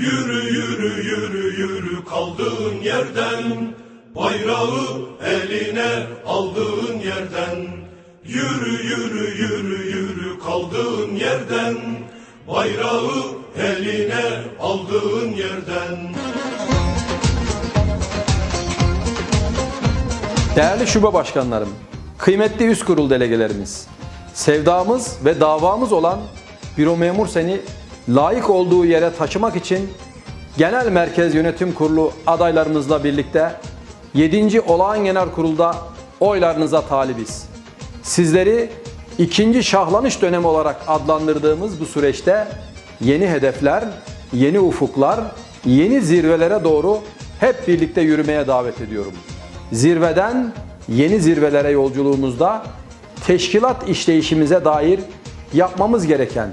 Yürü yürü yürü yürü kaldığın yerden. Bayrağı eline aldığın yerden. Yürü yürü yürü yürü kaldığın yerden. Bayrağı eline aldığın yerden. Değerli şube başkanlarım, kıymetli üst kurul delegelerimiz, sevdamız ve davamız olan büro memur seni layık olduğu yere taşımak için Genel Merkez Yönetim Kurulu adaylarımızla birlikte 7. Olağan Genel Kurul'da oylarınıza talibiz. Sizleri ikinci şahlanış dönemi olarak adlandırdığımız bu süreçte yeni hedefler, yeni ufuklar, yeni zirvelere doğru hep birlikte yürümeye davet ediyorum. Zirveden yeni zirvelere yolculuğumuzda teşkilat işleyişimize dair yapmamız gereken,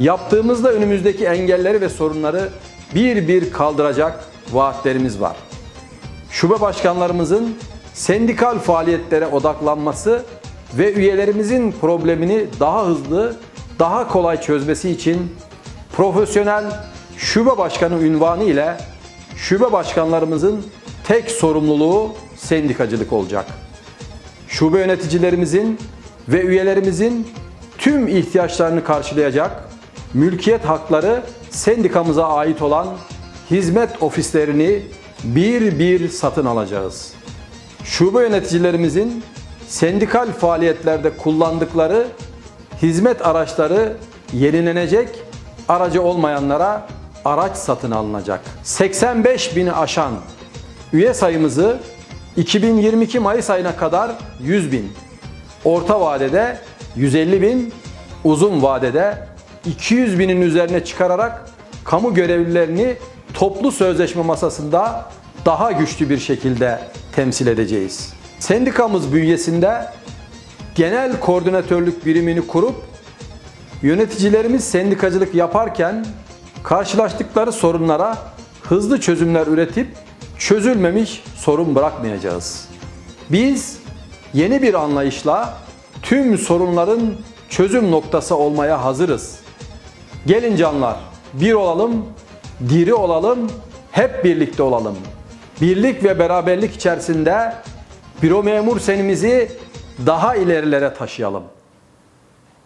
yaptığımızda önümüzdeki engelleri ve sorunları bir bir kaldıracak vaatlerimiz var. Şube başkanlarımızın sendikal faaliyetlere odaklanması ve üyelerimizin problemini daha hızlı, daha kolay çözmesi için profesyonel şube başkanı ünvanı ile şube başkanlarımızın tek sorumluluğu sendikacılık olacak. Şube yöneticilerimizin ve üyelerimizin tüm ihtiyaçlarını karşılayacak mülkiyet hakları sendikamıza ait olan hizmet ofislerini bir bir satın alacağız. Şube yöneticilerimizin sendikal faaliyetlerde kullandıkları hizmet araçları yenilenecek, aracı olmayanlara araç satın alınacak. 85 bini aşan üye sayımızı 2022 Mayıs ayına kadar 100 bin, orta vadede 150 bin, uzun vadede 200 binin üzerine çıkararak kamu görevlilerini toplu sözleşme masasında daha güçlü bir şekilde temsil edeceğiz. Sendikamız bünyesinde genel koordinatörlük birimini kurup yöneticilerimiz sendikacılık yaparken karşılaştıkları sorunlara hızlı çözümler üretip çözülmemiş sorun bırakmayacağız. Biz yeni bir anlayışla tüm sorunların çözüm noktası olmaya hazırız. Gelin canlar, bir olalım, diri olalım, hep birlikte olalım. Birlik ve beraberlik içerisinde büro memur senimizi daha ilerilere taşıyalım.